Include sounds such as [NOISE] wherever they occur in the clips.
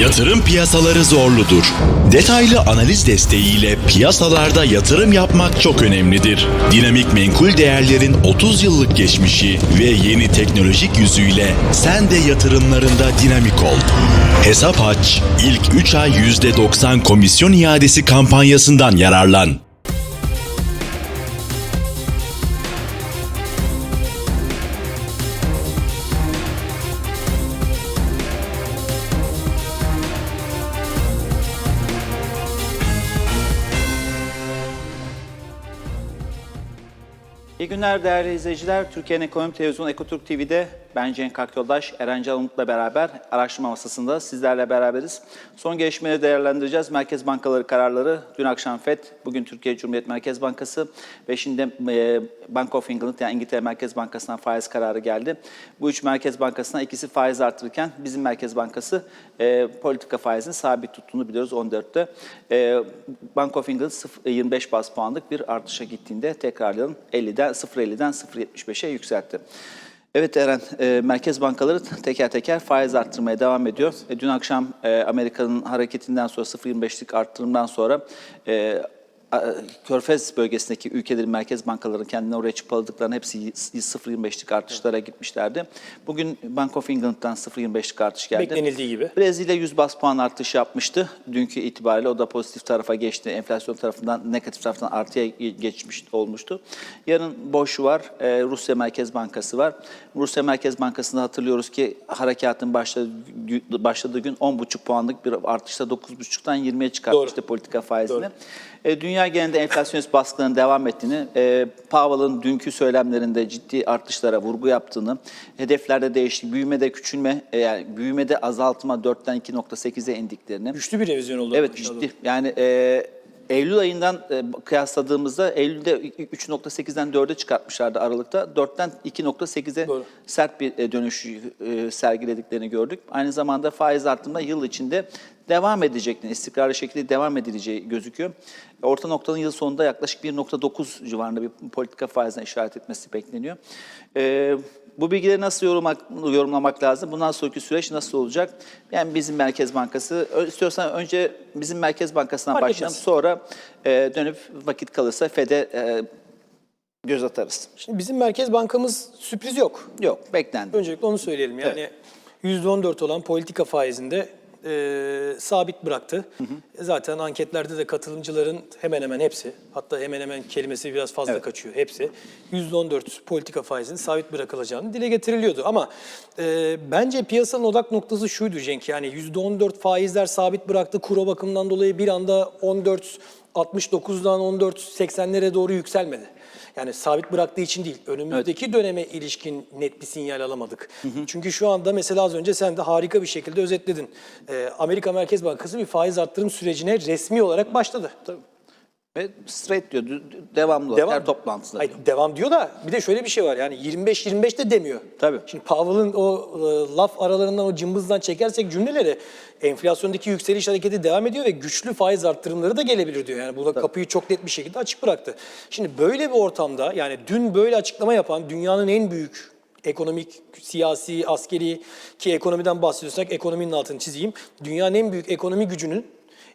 Yatırım piyasaları zorludur. Detaylı analiz desteğiyle piyasalarda yatırım yapmak çok önemlidir. Dinamik menkul değerlerin 30 yıllık geçmişi ve yeni teknolojik yüzüyle sen de yatırımlarında dinamik ol. Hesap aç, ilk 3 ay %90 komisyon iadesi kampanyasından yararlan. Günler değerli izleyiciler. Türkiye'nin Ekonomi Televizyonu Ekotürk TV'de ben Cenk Akyoldaş, Eren Can Umut'la beraber araştırma masasında sizlerle beraberiz. Son gelişmeleri değerlendireceğiz. Merkez bankaları kararları, dün akşam FED, bugün Türkiye Cumhuriyet Merkez Bankası ve şimdi e, Bank of England yani İngiltere Merkez Bankası'ndan faiz kararı geldi. Bu üç merkez bankasına ikisi faiz artırırken bizim Merkez Bankası e, politika faizini sabit tuttuğunu biliyoruz 14'te. E, Bank of England 0, 25 bas puanlık bir artışa gittiğinde tekrarlayalım 50'den 0.50'den 0.75'e yükseltti. Evet Eren, e, merkez bankaları teker teker faiz arttırmaya devam ediyor. E, dün akşam e, Amerika'nın hareketinden sonra 0.25'lik arttırımdan sonra e, Körfez bölgesindeki ülkelerin merkez bankaları kendine oraya çıpaladıklarının hepsi 0.25'lik artışlara gitmişlerdi. Bugün Bank of England'dan 0.25'lik artış geldi. Beklenildiği gibi. Brezilya 100 bas puan artış yapmıştı. Dünkü itibariyle o da pozitif tarafa geçti. Enflasyon tarafından negatif taraftan artıya geçmiş olmuştu. Yarın boş var. Ee, Rusya Merkez Bankası var. Rusya Merkez Bankası'nda hatırlıyoruz ki harekatın başladığı, başladığı gün 10,5 puanlık bir artışla 9,5'tan 20'ye çıkartmıştı Doğru. politika faizini. Doğru. E, dünya genelinde enflasyonist baskıların devam ettiğini, e, Powell'ın dünkü söylemlerinde ciddi artışlara vurgu yaptığını, hedeflerde değişti, büyümede küçülme, e, yani büyümede azaltma 4'ten 2.8'e indiklerini. Güçlü bir revizyon oldu. Evet ciddi. Yani e, Eylül ayından e, kıyasladığımızda Eylül'de 3.8'den 4'e çıkartmışlardı Aralık'ta. 4'ten 2.8'e Doğru. sert bir e, dönüş e, sergilediklerini gördük. Aynı zamanda faiz artımında yıl içinde devam edeceklerini, istikrarlı şekilde devam edileceği gözüküyor. Orta noktanın yıl sonunda yaklaşık 1.9 civarında bir politika faizine işaret etmesi bekleniyor. E, bu bilgileri nasıl yorumlamak, yorumlamak lazım? Bundan sonraki süreç nasıl olacak? Yani bizim Merkez Bankası, istiyorsan önce bizim Merkez Bankası'ndan Fark başlayalım. etmez. Sonra e, dönüp vakit kalırsa FED'e e, göz atarız. Şimdi bizim Merkez Bankamız sürpriz yok. Yok, beklendi. Öncelikle onu söyleyelim. Yani %14 olan politika faizinde e, sabit bıraktı. Zaten anketlerde de katılımcıların hemen hemen hepsi, hatta hemen hemen kelimesi biraz fazla Evet. kaçıyor hepsi, %14 politika faizinin sabit bırakılacağını dile getiriliyordu. Ama e, bence piyasanın odak noktası şuydu Cenk, yani %14 faizler sabit bıraktı, kura bakımından dolayı bir anda 14 69'dan 14 80'lere doğru yükselmedi. Yani sabit bıraktığı için değil, önümüzdeki döneme ilişkin net bir sinyal alamadık. Çünkü şu anda mesela az önce sen de harika bir şekilde özetledin. Ee, Amerika Merkez Bankası bir faiz arttırım sürecine resmi olarak başladı. Ve straight diyor, devamlı olarak her toplantısında. Hayır, devam diyor da bir de şöyle bir şey var yani 25-25 de demiyor. Tabii. Şimdi Powell'ın o e, laf aralarından o cımbızdan çekersek cümleleri enflasyondaki yükseliş hareketi devam ediyor ve güçlü faiz arttırımları da gelebilir diyor. Yani burada kapıyı çok net bir şekilde açık bıraktı. Şimdi böyle bir ortamda yani dün böyle açıklama yapan dünyanın en büyük ekonomik, siyasi, askeri ki ekonomiden bahsediyorsak ekonominin altını çizeyim. Dünyanın en büyük ekonomi gücünün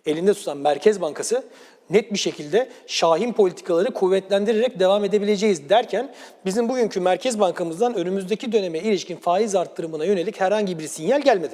elinde tutan Merkez Bankası net bir şekilde şahin politikaları kuvvetlendirerek devam edebileceğiz derken bizim bugünkü Merkez Bankamızdan önümüzdeki döneme ilişkin faiz arttırımına yönelik herhangi bir sinyal gelmedi.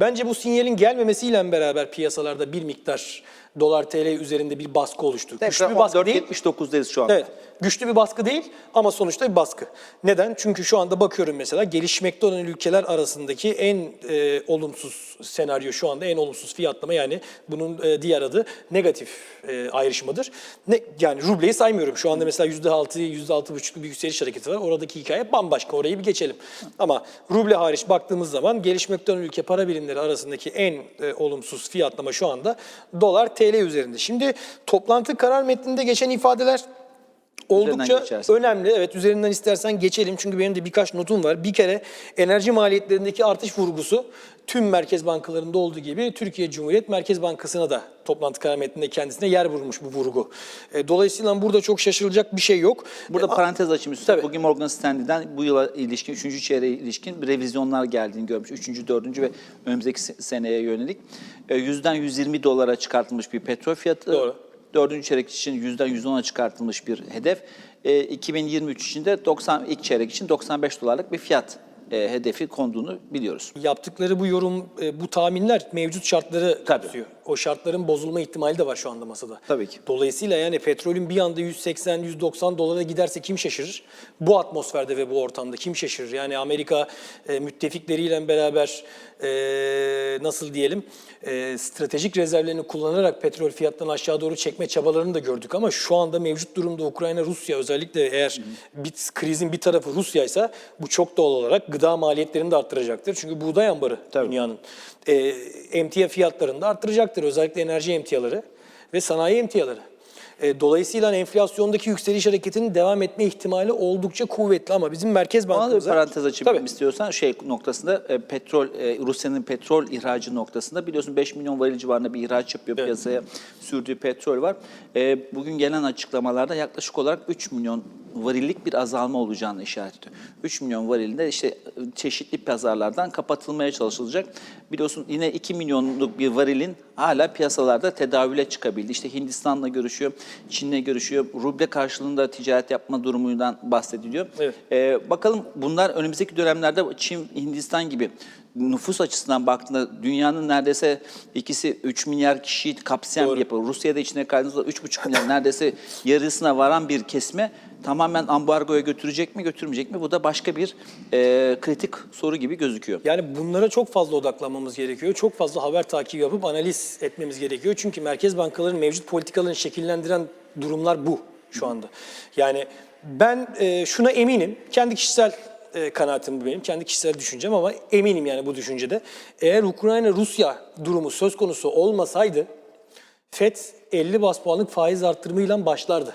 Bence bu sinyalin gelmemesiyle beraber piyasalarda bir miktar dolar TL üzerinde bir baskı oluştu. Güçlü bir baskı değil. 14.79'dayız şu anda. Evet. Güçlü bir baskı değil ama sonuçta bir baskı. Neden? Çünkü şu anda bakıyorum mesela gelişmekte olan ülkeler arasındaki en e, olumsuz senaryo şu anda en olumsuz fiyatlama yani bunun e, diğer adı negatif e, ayrışmadır. Ne, yani rubleyi saymıyorum. Şu anda mesela %6, %6,5'luk bir yükseliş hareketi var. Oradaki hikaye bambaşka. Orayı bir geçelim. Ama ruble hariç baktığımız zaman gelişmekte olan ülke para birimleri arasındaki en e, olumsuz fiyatlama şu anda dolar TL üzerinde. Şimdi toplantı karar metninde geçen ifadeler oldukça önemli. Evet üzerinden istersen geçelim çünkü benim de birkaç notum var. Bir kere enerji maliyetlerindeki artış vurgusu tüm merkez bankalarında olduğu gibi Türkiye Cumhuriyet Merkez Bankası'na da toplantı karar metninde kendisine yer vurmuş bu vurgu. E, Dolayısıyla burada çok şaşırılacak bir şey yok. Burada E, parantez açayım üstüne. Bugün Morgan Stanley'den bu yıla ilişkin, 3. çeyreğe ilişkin revizyonlar geldiğini görmüş. 3. 4. ve önümüzdeki se- seneye yönelik. E, Yüzden 120 dolara çıkartılmış bir petrol fiyatı. Doğru. Dördüncü çeyrek için yüzden 110'a çıkartılmış bir hedef. E, 2023 için de 90, ilk çeyrek için 95 dolarlık bir fiyat e, hedefi konduğunu biliyoruz. Yaptıkları bu yorum, e, bu tahminler mevcut şartları kapsıyor. O şartların bozulma ihtimali de var şu anda masada. Tabii ki. Dolayısıyla yani petrolün bir anda 180-190 dolara giderse kim şaşırır? Bu atmosferde ve bu ortamda kim şaşırır? Yani Amerika e, müttefikleriyle beraber e, nasıl diyelim e, stratejik rezervlerini kullanarak petrol fiyatlarını aşağı doğru çekme çabalarını da gördük ama şu anda mevcut durumda Ukrayna, Rusya özellikle eğer bir, krizin bir tarafı Rusya ise bu çok doğal olarak gıda maliyetlerini de arttıracaktır. Çünkü buğday ambarı Tabii. dünyanın. E, emtia fiyatlarını da arttıracaktır. Özellikle enerji emtiaları ve sanayi emtiaları. E, dolayısıyla enflasyondaki yükseliş hareketinin devam etme ihtimali oldukça kuvvetli ama bizim Merkez Bana da bir Bankamıza... parantez açayım Tabii. istiyorsan şey noktasında e, petrol e, Rusya'nın petrol ihracı noktasında biliyorsun 5 milyon varil civarında bir ihraç yapıyor Evet. piyasaya sürdüğü petrol var. Bugün gelen açıklamalarda yaklaşık olarak 3 milyon varillik bir azalma olacağını işaret ediyor. 3 milyon varilinde işte çeşitli pazarlardan kapatılmaya çalışılacak. Biliyorsun yine 2 milyonluk bir varilin hala piyasalarda tedavüle çıkabildi. İşte Hindistan'la görüşüyor, Çin'le görüşüyor. Ruble karşılığında ticaret yapma durumundan bahsediliyor. Evet. Ee, bakalım bunlar önümüzdeki dönemlerde Çin, Hindistan gibi nüfus açısından baktığında dünyanın neredeyse ikisi 3 milyar kişiyi kapsayan Doğru. bir yapı. Rusya'da içine kaydığınızda 3,5 milyar neredeyse yarısına varan bir kesme tamamen ambargoya götürecek mi götürmeyecek mi? Bu da başka bir e, kritik soru gibi gözüküyor. Yani bunlara çok fazla odaklanmamız gerekiyor. Çok fazla haber takibi yapıp analiz etmemiz gerekiyor. Çünkü merkez bankaların mevcut politikalarını şekillendiren durumlar bu şu anda. Yani ben e, şuna eminim. Kendi kişisel e, kanaatim bu benim. Kendi kişisel düşüncem ama eminim yani bu düşüncede. Eğer Ukrayna-Rusya durumu söz konusu olmasaydı FED 50 bas puanlık faiz arttırımıyla başlardı.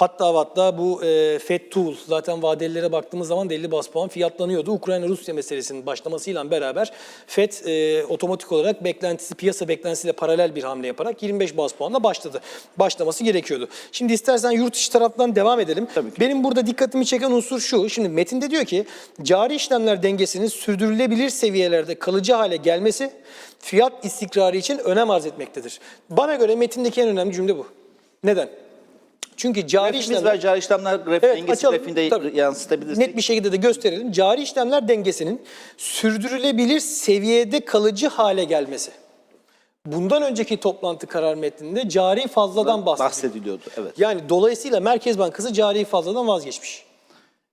Hatta hatta bu e, FED Tool zaten vadelilere baktığımız zaman da 50 bas puan fiyatlanıyordu. Ukrayna-Rusya meselesinin başlamasıyla beraber FED e, otomatik olarak beklentisi, piyasa beklentisiyle paralel bir hamle yaparak 25 bas puanla başladı. Başlaması gerekiyordu. Şimdi istersen yurt içi taraftan devam edelim. Tabii ki. Benim burada dikkatimi çeken unsur şu. Şimdi metinde diyor ki cari işlemler dengesinin sürdürülebilir seviyelerde kalıcı hale gelmesi fiyat istikrarı için önem arz etmektedir. Bana göre metindeki en önemli cümle bu. Neden? Çünkü cari işlemler... cari işlemler graf, Evet, dengesi açalım. grafiğinde Tabii. yansıtabilirsek. Net bir şekilde de gösterelim. Cari işlemler dengesinin sürdürülebilir seviyede kalıcı hale gelmesi. Bundan önceki toplantı karar metninde cari fazladan bahsediyor. bahsediliyordu. Evet. Yani dolayısıyla Merkez Bankası cari fazladan vazgeçmiş.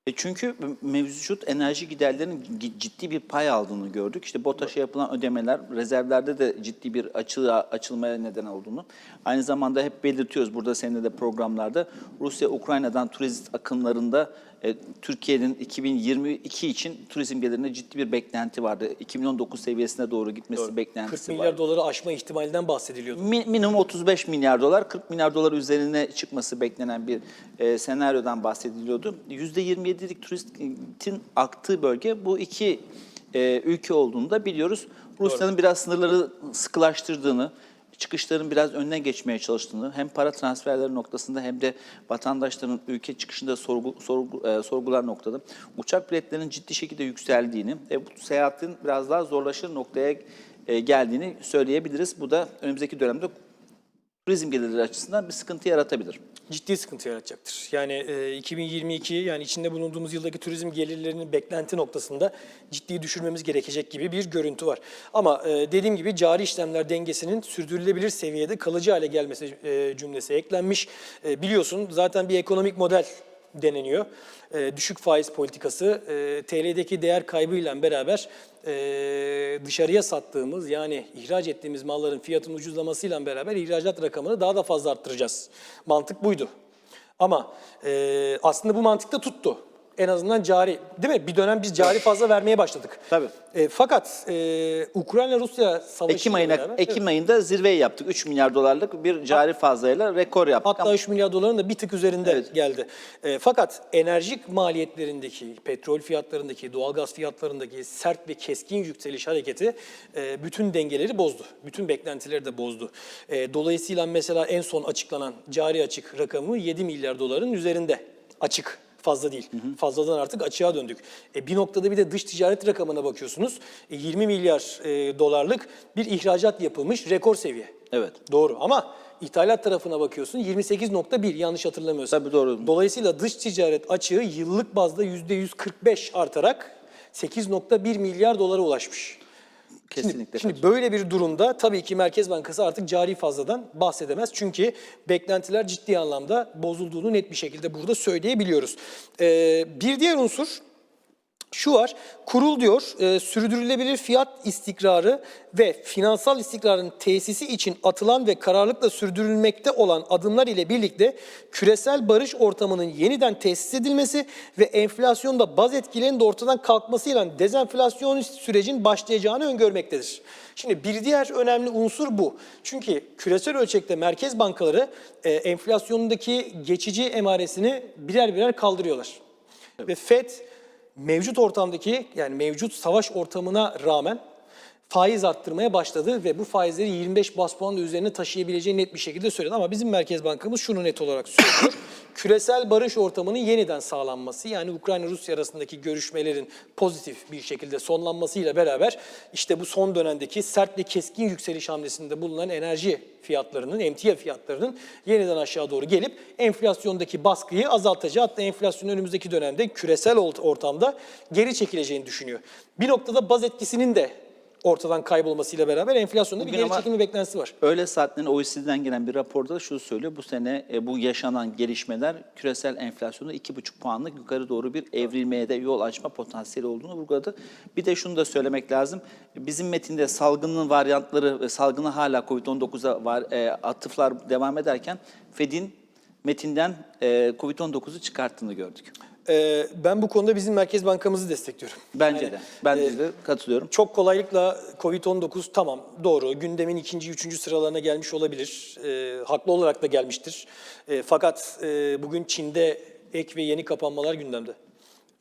E çünkü mevcut enerji giderlerinin gi- ciddi bir pay aldığını gördük. İşte BOTAŞ'a yapılan ödemeler rezervlerde de ciddi bir açığa, açılmaya neden olduğunu. Aynı zamanda hep belirtiyoruz burada seninle de programlarda. Rusya Ukrayna'dan turist akımlarında e, Türkiye'nin 2022 için turizm gelirine ciddi bir beklenti vardı. 2019 seviyesine doğru gitmesi 40 beklentisi milyar var. doları aşma ihtimalinden bahsediliyordu. Mi- minimum 35 milyar dolar, 40 milyar dolar üzerine çıkması beklenen bir e, senaryodan bahsediliyordu. %27'lik turistin aktığı bölge bu iki e, ülke olduğunu da biliyoruz. Rusya'nın biraz sınırları sıkılaştırdığını, çıkışların biraz önüne geçmeye çalıştığını hem para transferleri noktasında hem de vatandaşların ülke çıkışında sorgu, sorgu, e, sorgular noktada uçak biletlerinin ciddi şekilde yükseldiğini ve bu seyahatin biraz daha zorlaşır noktaya e, geldiğini söyleyebiliriz. Bu da önümüzdeki dönemde turizm gelirleri açısından bir sıkıntı yaratabilir. ciddi sıkıntı yaratacaktır. Yani e, 2022 yani içinde bulunduğumuz yıldaki turizm gelirlerinin beklenti noktasında ciddi düşürmemiz gerekecek gibi bir görüntü var. Ama e, dediğim gibi cari işlemler dengesinin sürdürülebilir seviyede kalıcı hale gelmesi e, cümlesi eklenmiş. E, biliyorsun zaten bir ekonomik model deneniyor. E, düşük faiz politikası e, TL'deki değer kaybıyla beraber e, dışarıya sattığımız yani ihraç ettiğimiz malların fiyatının ucuzlamasıyla beraber ihracat rakamını daha da fazla arttıracağız. Mantık buydu. Ama e, aslında bu mantık da tuttu. En azından cari, değil mi? Bir dönem biz cari fazla vermeye başladık. Tabii. E, fakat e, Ukrayna-Rusya savaşı Ekim ayına beraber- Ekim ayında zirveyi yaptık. 3 milyar dolarlık bir cari fazlayla rekor yaptık. Hatta Ama 3 milyar doların da bir tık üzerinde Evet. geldi. E, fakat enerjik maliyetlerindeki, petrol fiyatlarındaki, doğalgaz fiyatlarındaki sert ve keskin yükseliş hareketi e, bütün dengeleri bozdu. Bütün beklentileri de bozdu. E, dolayısıyla mesela en son açıklanan cari açık rakamı 7 milyar doların üzerinde açık. Fazla değil. Fazladan artık açığa döndük. E, bir noktada bir de dış ticaret rakamına bakıyorsunuz. E, 20 milyar e, dolarlık bir ihracat yapılmış rekor seviye. Evet. Doğru ama ithalat tarafına bakıyorsun 28.1 yanlış hatırlamıyorsam. Tabii doğru. Dolayısıyla dış ticaret açığı yıllık bazda %145 artarak 8.1 milyar dolara ulaşmış. Kesinlikle. Şimdi böyle bir durumda tabii ki Merkez Bankası artık cari fazladan bahsedemez. Çünkü beklentiler ciddi anlamda bozulduğunu net bir şekilde burada söyleyebiliyoruz. Ee, bir diğer unsur şu var, kurul diyor e, sürdürülebilir fiyat istikrarı ve finansal istikrarın tesisi için atılan ve kararlılıkla sürdürülmekte olan adımlar ile birlikte küresel barış ortamının yeniden tesis edilmesi ve enflasyonda baz etkilerinin de ortadan kalkmasıyla dezenflasyonist sürecin başlayacağını öngörmektedir. Şimdi bir diğer önemli unsur bu. Çünkü küresel ölçekte merkez bankaları e, enflasyondaki geçici emaresini birer birer kaldırıyorlar. Ve FED mevcut ortamdaki yani mevcut savaş ortamına rağmen faiz arttırmaya başladı ve bu faizleri 25 bas puan üzerine taşıyabileceğini net bir şekilde söyledi. Ama bizim Merkez Bankamız şunu net olarak söylüyor. [CLEARS THROAT] Küresel barış ortamının yeniden sağlanması yani Ukrayna-Rusya arasındaki görüşmelerin pozitif bir şekilde sonlanmasıyla beraber işte bu son dönemdeki sert ve keskin yükseliş hamlesinde bulunan enerji fiyatlarının, emtia fiyatlarının yeniden aşağı doğru gelip enflasyondaki baskıyı azaltacağı hatta enflasyon önümüzdeki dönemde küresel ort- ortamda geri çekileceğini düşünüyor. Bir noktada baz etkisinin de ortadan kaybolmasıyla beraber enflasyonda bir geri ama- çekilme beklentisi var. Öğle saatlerinde OECD'den gelen bir raporda da şunu söylüyor. Bu sene e, bu yaşanan gelişmeler küresel enflasyonu 2,5 puanlık yukarı doğru bir evrilmeye de yol açma potansiyeli olduğunu vurguladı. Bir de şunu da söylemek lazım. Bizim metinde salgının varyantları ve salgını hala COVID-19'a var, e, atıflar devam ederken Fed'in metinden e, COVID-19'u çıkarttığını gördük. Ee, ben bu konuda bizim Merkez Bankamızı destekliyorum. Bence Yani, de. Ben e, de katılıyorum. Çok kolaylıkla Covid-19 tamam doğru gündemin ikinci, üçüncü sıralarına gelmiş olabilir. Ee, haklı olarak da gelmiştir. Ee, fakat e, bugün Çin'de ek ve yeni kapanmalar gündemde.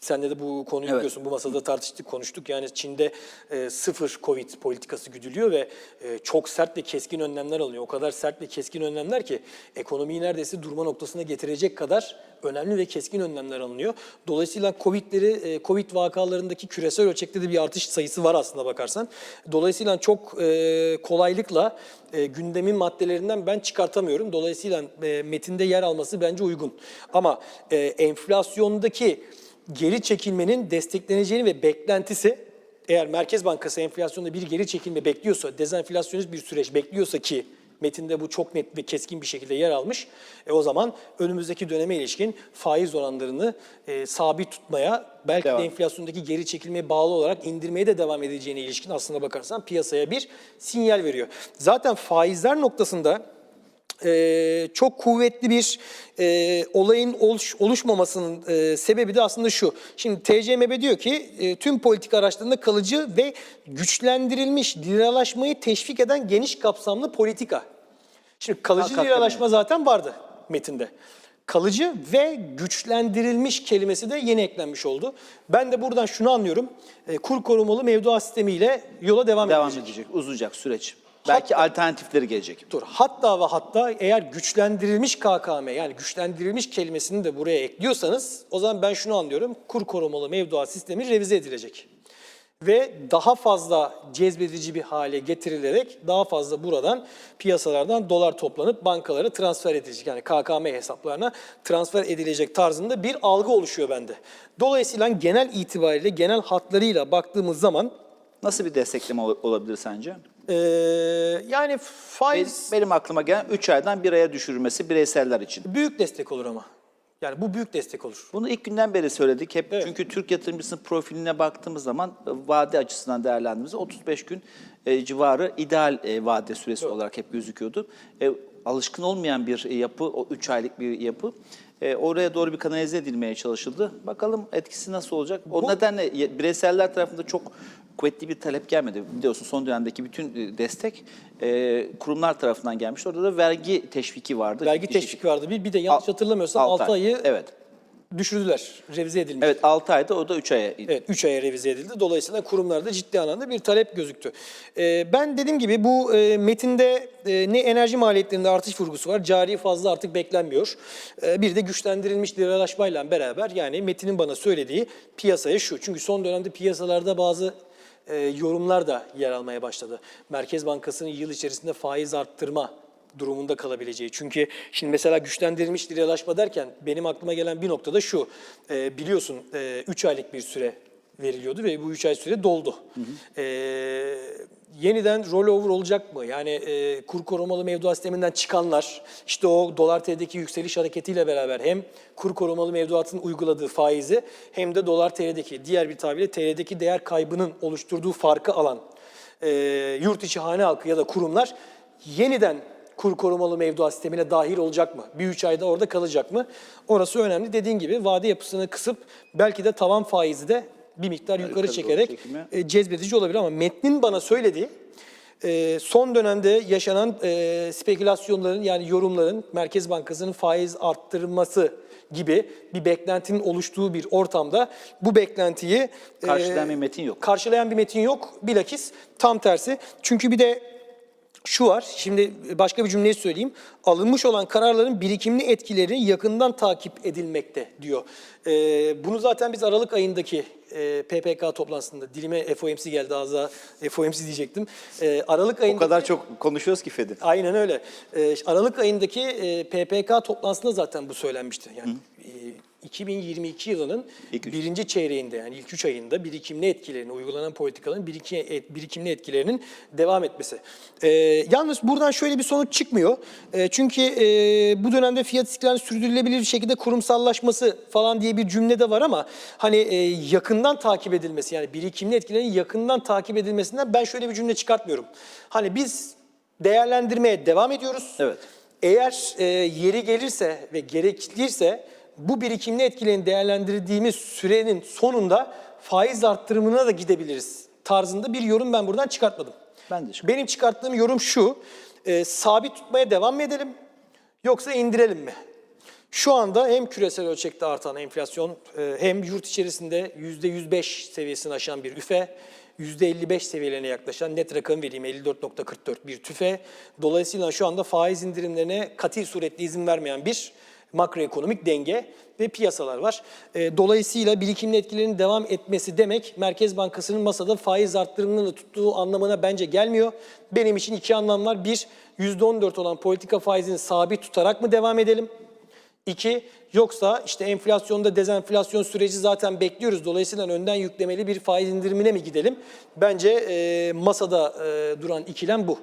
Sen de bu konuyu Evet. biliyorsun. Bu masada tartıştık, konuştuk. Yani Çin'de e, sıfır Covid politikası güdülüyor ve e, çok sert ve keskin önlemler alınıyor. O kadar sert ve keskin önlemler ki ekonomiyi neredeyse durma noktasına getirecek kadar önemli ve keskin önlemler alınıyor. Dolayısıyla Covid'leri, e, Covid vakalarındaki küresel ölçekte de bir artış sayısı var aslında bakarsan. Dolayısıyla çok e, kolaylıkla e, gündemin maddelerinden ben çıkartamıyorum. Dolayısıyla e, metinde yer alması bence uygun. Ama e, enflasyondaki geri çekilmenin destekleneceğini ve beklentisi eğer Merkez Bankası enflasyonda bir geri çekilme bekliyorsa, dezenflasyonist bir süreç bekliyorsa ki metinde bu çok net ve keskin bir şekilde yer almış. E o zaman önümüzdeki döneme ilişkin faiz oranlarını e, sabit tutmaya, belki Devam. de enflasyondaki geri çekilmeye bağlı olarak indirmeye de devam edeceğine ilişkin aslında bakarsan piyasaya bir sinyal veriyor. Zaten faizler noktasında e, çok kuvvetli bir e, olayın oluş, oluşmamasının e, sebebi de aslında şu. Şimdi TCMB diyor ki e, tüm politika araçlarında kalıcı ve güçlendirilmiş liralaşmayı teşvik eden geniş kapsamlı politika. Şimdi kalıcı Hakikaten liralaşma zaten vardı metinde. Kalıcı ve güçlendirilmiş kelimesi de yeni eklenmiş oldu. Ben de buradan şunu anlıyorum. E, kur korumalı mevduat sistemiyle yola devam, Devam edecek. edecek, uzayacak süreç. Belki alternatifleri gelecek. Dur. Hatta ve hatta eğer güçlendirilmiş KKM yani güçlendirilmiş kelimesini de buraya ekliyorsanız o zaman ben şunu anlıyorum. Kur korumalı mevduat sistemi revize edilecek. Ve daha fazla cezbedici bir hale getirilerek daha fazla buradan piyasalardan dolar toplanıp bankalara transfer edilecek. Yani KKM hesaplarına transfer edilecek tarzında bir algı oluşuyor bende. Dolayısıyla genel itibariyle genel hatlarıyla baktığımız zaman Nasıl bir destekleme ol- olabilir sence? Eee, yani faiz... Benim aklıma gelen 3 aydan 1 aya düşürülmesi bireyseller için. Büyük destek olur ama. Yani bu büyük destek olur. Bunu ilk günden beri söyledik. Hep Evet. çünkü Türk yatırımcısının profiline baktığımız zaman e, vade açısından değerlendirdiğimizde 35 gün e, civarı ideal e, vade süresi olarak hep gözüküyordu. E, alışkın olmayan bir yapı, o 3 aylık bir yapı. E, oraya doğru bir kanalize edilmeye çalışıldı. Bakalım etkisi nasıl olacak? O nedenle ye- bireyseller tarafında çok kuvvetli bir talep gelmedi. Biliyorsun son dönemdeki bütün e, destek e, kurumlar tarafından gelmiş. Orada da vergi teşviki vardı. Vergi teşviki vardı. Bir, bir de yanlış hatırlamıyorsam altı 6 ay. ayı Evet. Düşürdüler. Revize edilmiş. Evet 6 ayda o da 3 aya. Evet 3 aya revize edildi. Dolayısıyla kurumlarda ciddi anlamda bir talep gözüktü. Ee, ben dediğim gibi bu e, metinde e, ne enerji maliyetlerinde artış vurgusu var. Cari fazla artık beklenmiyor. Ee, bir de güçlendirilmiş liralaşmayla beraber yani metinin bana söylediği piyasaya şu. Çünkü son dönemde piyasalarda bazı e, yorumlar da yer almaya başladı. Merkez Bankası'nın yıl içerisinde faiz arttırma durumunda kalabileceği. Çünkü şimdi mesela güçlendirilmiş liralaşma derken benim aklıma gelen bir noktada şu. Ee, biliyorsun 3 aylık bir süre veriliyordu ve bu 3 ay süre doldu. Ee, yeniden rollover olacak mı? Yani e, kur korumalı mevduat sisteminden çıkanlar işte o dolar TL'deki yükseliş hareketiyle beraber hem kur korumalı mevduatın uyguladığı faizi hem de dolar TL'deki diğer bir tabirle TL'deki değer kaybının oluşturduğu farkı alan e, yurt içi hane halkı ya da kurumlar yeniden kur korumalı mevduat sistemine dahil olacak mı? Bir üç ayda orada kalacak mı? Orası önemli. Dediğin gibi vade yapısını kısıp belki de tavan faizi de bir miktar yukarı yukarı çekerek e, cezbedici olabilir ama metnin bana söylediği e, son dönemde yaşanan e, spekülasyonların yani yorumların Merkez Bankası'nın faiz arttırması gibi bir beklentinin oluştuğu bir ortamda bu beklentiyi e, Karşılayan bir metin yok. Karşılayan bir metin yok. Bilakis tam tersi. Çünkü bir de şu var, şimdi başka bir cümleyi söyleyeyim. Alınmış olan kararların birikimli etkileri yakından takip edilmekte diyor. Ee, bunu zaten biz Aralık ayındaki e, PPK toplantısında, dilime FOMC geldi ağza, FOMC diyecektim. Ee, Aralık O ayındaki... kadar çok konuşuyoruz ki Fed'i. Aynen öyle. Ee, Aralık ayındaki e, PPK toplantısında zaten bu söylenmişti. Yani e, 2022 yılının İlk üç. birinci çeyreğinde yani ilk üç ayında birikimli etkilerini, uygulanan politikaların birikimli etkilerinin devam etmesi. Ee, yalnız buradan şöyle bir sonuç çıkmıyor. Ee, çünkü e, bu dönemde fiyat istikrarının sürdürülebilir bir şekilde kurumsallaşması falan diye bir cümle de var ama hani e, yakından takip edilmesi yani birikimli etkilerin yakından takip edilmesinden ben şöyle bir cümle çıkartmıyorum. Hani biz değerlendirmeye devam ediyoruz. Evet. Eğer e, yeri gelirse ve gerekliyse bu birikimli etkilerini değerlendirdiğimiz sürenin sonunda faiz arttırımına da gidebiliriz tarzında bir yorum ben buradan çıkartmadım. Ben de çıkartmadım. Benim çıkarttığım yorum şu, e, sabit tutmaya devam mı edelim yoksa indirelim mi? Şu anda hem küresel ölçekte artan enflasyon e, hem yurt içerisinde %105 seviyesini aşan bir üfe, %55 seviyelerine yaklaşan net rakam vereyim 54.44 bir tüfe. Dolayısıyla şu anda faiz indirimlerine katil suretle izin vermeyen bir makroekonomik denge ve piyasalar var. E, Dolayısıyla birikimli etkilerin devam etmesi demek Merkez Bankası'nın masada faiz arttırımını tuttuğu anlamına bence gelmiyor. Benim için iki anlam var. Bir, %14 olan politika faizini sabit tutarak mı devam edelim? İki, yoksa işte enflasyonda dezenflasyon süreci zaten bekliyoruz. Dolayısıyla önden yüklemeli bir faiz indirimine mi gidelim? Bence e, masada e, duran ikilem bu.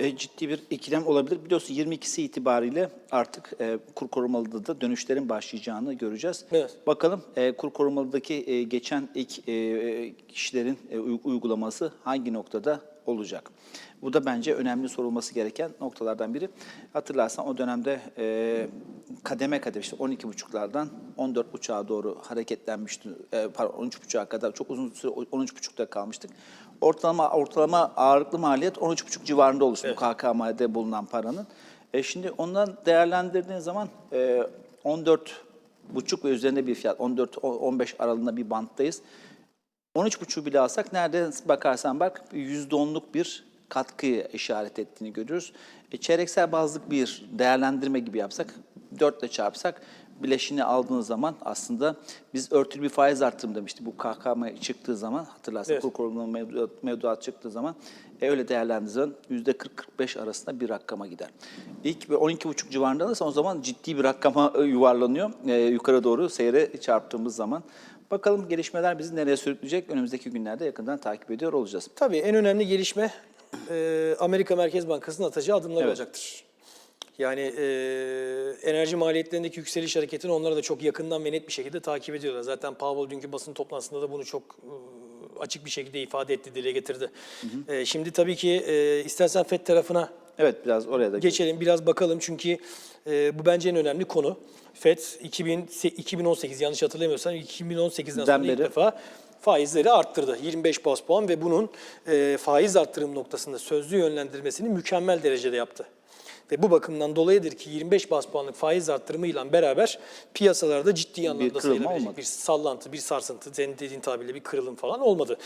E, ciddi bir ikilem olabilir. Biliyorsun 22'si itibariyle artık e, kur korumalıda da dönüşlerin başlayacağını göreceğiz. Evet. Bakalım e, kur korumalıdaki e, geçen ilk e, kişilerin e, uy- uygulaması hangi noktada olacak? Bu da bence önemli sorulması gereken noktalardan biri. Hatırlarsan o dönemde e, kademe kademe işte 12.5'lardan 14.5'a doğru hareketlenmişti. E, pardon 13.5'a kadar çok uzun süre 13.5'ta kalmıştık. Ortalama ortalama ağırlıklı maliyet 13.5 civarında oluştu bu KKM'de bulunan paranın. E şimdi ondan değerlendirdiğin zaman e, 14 buçuk ve üzerinde bir fiyat 14-15 aralığında bir banttayız. 13,5 bile alsak nerede bakarsan bak %10'luk bir katkıyı işaret ettiğini görüyoruz. E, çeyreksel bazlık bir değerlendirme gibi yapsak, 4 ile çarpsak bileşini aldığınız zaman aslında biz örtülü bir faiz artırım demiştik. Bu KKM çıktığı zaman hatırlarsan Evet. kur korumalı mevduat, mevduat çıktığı zaman e, öyle değerlendirdiği zaman %40-45 arasında bir rakama gider. İlk ve 12,5 civarında alırsa o zaman ciddi bir rakama e, yuvarlanıyor e, yukarı doğru seyre çarptığımız zaman. Bakalım gelişmeler bizi nereye sürükleyecek önümüzdeki günlerde yakından takip ediyor olacağız. Tabii en önemli gelişme e, Amerika Merkez Bankası'nın atacağı adımlar Evet. olacaktır. Yani e, enerji maliyetlerindeki yükseliş hareketini onlar da çok yakından ve net bir şekilde takip ediyorlar. Zaten Powell dünkü basın toplantısında da bunu çok e, açık bir şekilde ifade etti, dile getirdi. E, şimdi tabii ki e, istersen FED tarafına Evet biraz oraya da Geçelim biraz bakalım çünkü e, bu bence en önemli konu. FED 2000, 2018 yanlış hatırlamıyorsam 2018'den sonra Den ilk beri. defa faizleri arttırdı. 25 bas puan ve bunun e, faiz arttırım noktasında sözlü yönlendirmesini mükemmel derecede yaptı. Ve bu bakımdan dolayıdır ki 25 bas puanlık faiz arttırımıyla beraber piyasalarda ciddi anlamda kırılma sayılabilecek olmadı. bir sallantı, bir sarsıntı, senin dediğin tabirle bir kırılım falan olmadı.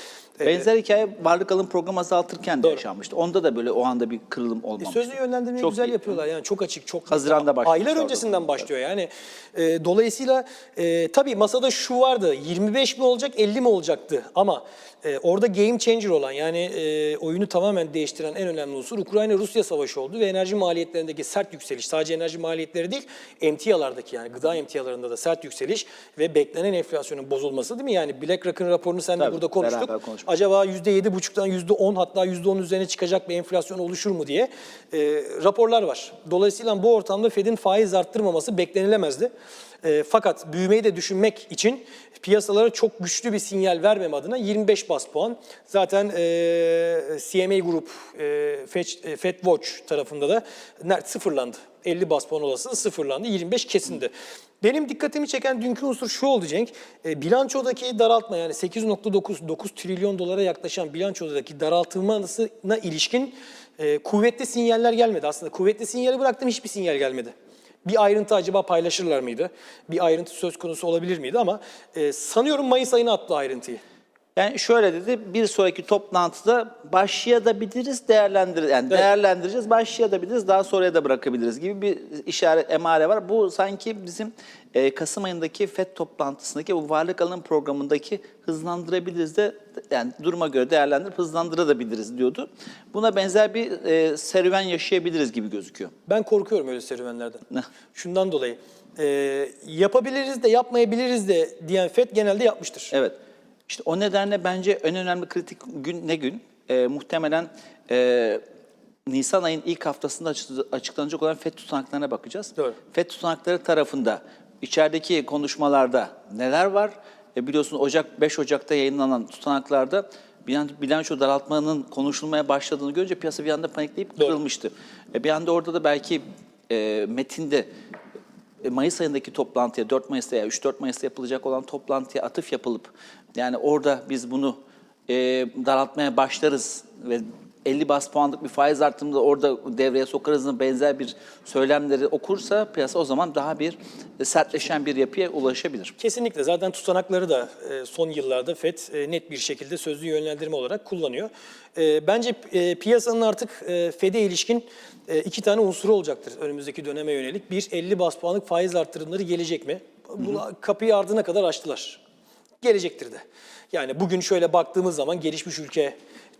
E, Benzer hikaye varlık alım programı azaltırken de Doğru. yaşanmıştı. Onda da böyle o anda bir kırılım olmamıştı. Sözlü yönlendirmeyi Çok güzel iyi. yapıyorlar yani çok açık, çok Haziran'da başlamış Aylar orada. öncesinden başlıyor yani. E, dolayısıyla e, tabii masada şu vardı, 25 mi olacak, 50 mi olacaktı ama e, orada game changer olan yani e, oyunu tamamen değiştiren en önemli unsur Ukrayna-Rusya savaşı oldu ve enerji maliyetlerindeki sert yükseliş, sadece enerji maliyetleri değil, emtialardaki yani gıda emtialarında da sert yükseliş ve beklenen enflasyonun bozulması değil mi? Yani BlackRock'ın raporunu sen de burada konuştuk. Acaba %7,5'tan %10 hatta %10 üzerine çıkacak bir enflasyon oluşur mu diye e, raporlar var. Dolayısıyla bu ortamda Fed'in faiz arttırmaması beklenilemezdi. E, fakat büyümeyi de düşünmek için piyasalara çok güçlü bir sinyal vermem adına 25 bas puan. Zaten e, CMA Group, e, Fed, e, Fed Watch tarafında da ner- sıfırlandı. 50 bas puan olasılığı sıfırlandı, 25 kesindi. Benim dikkatimi çeken dünkü unsur şu oldu Cenk. E, bilançodaki daraltma yani 8.9 9 trilyon dolara yaklaşan bilançodaki daraltılmasına ilişkin e, kuvvetli sinyaller gelmedi. Aslında kuvvetli sinyali bıraktım hiçbir sinyal gelmedi. Bir ayrıntı acaba paylaşırlar mıydı? Bir ayrıntı söz konusu olabilir miydi ama e, sanıyorum Mayıs ayına attı ayrıntıyı. Yani şöyle dedi, bir sonraki toplantıda başlayabiliriz, değerlendir yani değerlendireceğiz, başlayabiliriz, daha sonraya da bırakabiliriz gibi bir işaret, emare var. Bu sanki bizim e, Kasım ayındaki FED toplantısındaki o varlık alım programındaki hızlandırabiliriz de yani duruma göre değerlendirip hızlandırabiliriz diyordu. Buna benzer bir e, serüven yaşayabiliriz gibi gözüküyor. Ben korkuyorum öyle serüvenlerden. Şundan dolayı. e, yapabiliriz de yapmayabiliriz de diyen FED genelde yapmıştır. Evet. İşte o nedenle bence en önemli kritik gün ne gün? Ee, muhtemelen e, Nisan ayın ilk haftasında açı- açıklanacak olan FED tutanaklarına bakacağız. Doğru. FED tutanakları tarafında içerideki konuşmalarda neler var? E, biliyorsun Ocak 5 Ocak'ta yayınlanan tutanaklarda bilan- bilanço daraltmanın konuşulmaya başladığını görünce piyasa bir anda panikleyip kırılmıştı. E, bir anda orada da belki e, metinde e, Mayıs ayındaki toplantıya 4 Mayıs'ta ya 3-4 Mayıs'ta yapılacak olan toplantıya atıf yapılıp yani orada biz bunu e, daraltmaya başlarız ve 50 bas puanlık bir faiz artımını da orada devreye sokarızın benzer bir söylemleri okursa piyasa o zaman daha bir e, sertleşen bir yapıya ulaşabilir. Kesinlikle. Zaten tutanakları da e, son yıllarda FED e, net bir şekilde sözlü yönlendirme olarak kullanıyor. Bence piyasanın artık FED'e ilişkin iki tane unsuru olacaktır önümüzdeki döneme yönelik. Bir, 50 bas puanlık faiz artırımları gelecek mi? Bunu kapıyı ardına kadar açtılar. Gelecektir de. Yani bugün şöyle baktığımız zaman gelişmiş ülke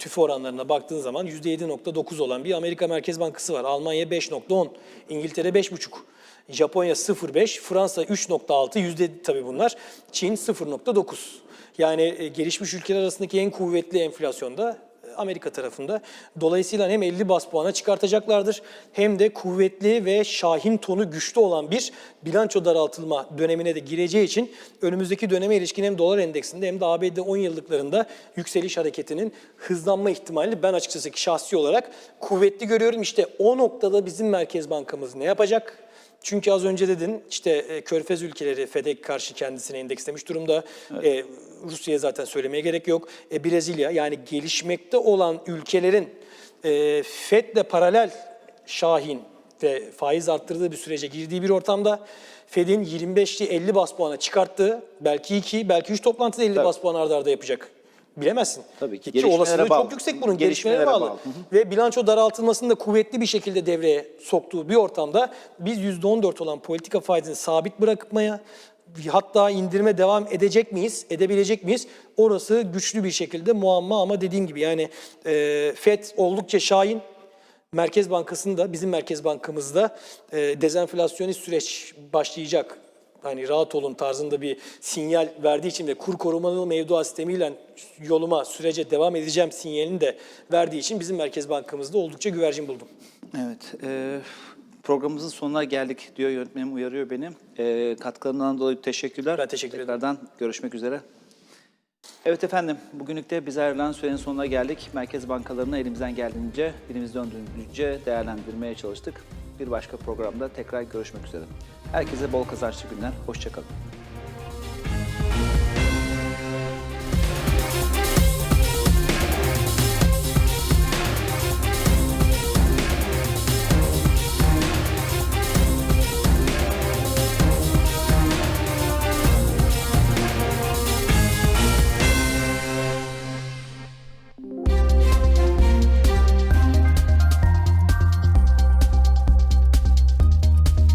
tüfe oranlarına baktığın zaman %7.9 olan bir Amerika Merkez Bankası var. Almanya 5.10, İngiltere 5.5. Japonya 0.5, Fransa 3.6, yüzde tabii bunlar. Çin 0.9. Yani e, gelişmiş ülkeler arasındaki en kuvvetli enflasyonda Amerika tarafında. Dolayısıyla hem 50 bas puana çıkartacaklardır hem de kuvvetli ve şahin tonu güçlü olan bir bilanço daraltılma dönemine de gireceği için önümüzdeki döneme ilişkin hem dolar endeksinde hem de ABD 10 yıllıklarında yükseliş hareketinin hızlanma ihtimalini ben açıkçası şahsi olarak kuvvetli görüyorum. İşte o noktada bizim Merkez Bankamız ne yapacak? Çünkü az önce dedin işte e, Körfez ülkeleri FED'e karşı kendisine endekslemiş durumda. E, Rusya'ya zaten söylemeye gerek yok. E, Brezilya yani gelişmekte olan ülkelerin e, FED'le paralel şahin ve faiz arttırdığı bir sürece girdiği bir ortamda Fed'in 25'li 50 bas puana çıkarttığı belki 2 belki 3 toplantıda 50 bas puan arda arda yapacak. Bilemezsin. Tabii ki. Ki olasılığı bağlı. çok yüksek bunun. Gelişmelere Gelişmelere bağlı. bağlı. Ve bilanço daraltılmasını da kuvvetli bir şekilde devreye soktuğu bir ortamda biz %14 olan politika faizini sabit bırakmaya hatta indirme devam edecek miyiz, edebilecek miyiz? Orası güçlü bir şekilde muamma ama dediğim gibi yani e, FED oldukça şahin. Merkez Bankası'nda, da bizim Merkez Bankamızda e, dezenflasyonist süreç başlayacak. Hani rahat olun tarzında bir sinyal verdiği için ve kur korumalı mevduat sistemiyle yoluma, sürece devam edeceğim sinyalini de verdiği için bizim Merkez Bankamızda oldukça güvercin buldum. Evet. e, programımızın sonuna geldik diyor yönetmenim uyarıyor beni. E, katkılarından dolayı teşekkürler. Ben teşekkür ederim. Tekrardan görüşmek üzere. Evet efendim, bugünlük de bize ayrılan sürenin sonuna geldik. Merkez bankalarını elimizden geldiğince, dilimiz döndüğünce değerlendirmeye çalıştık. Bir başka programda tekrar görüşmek üzere. Herkese bol kazançlı günler, hoşçakalın.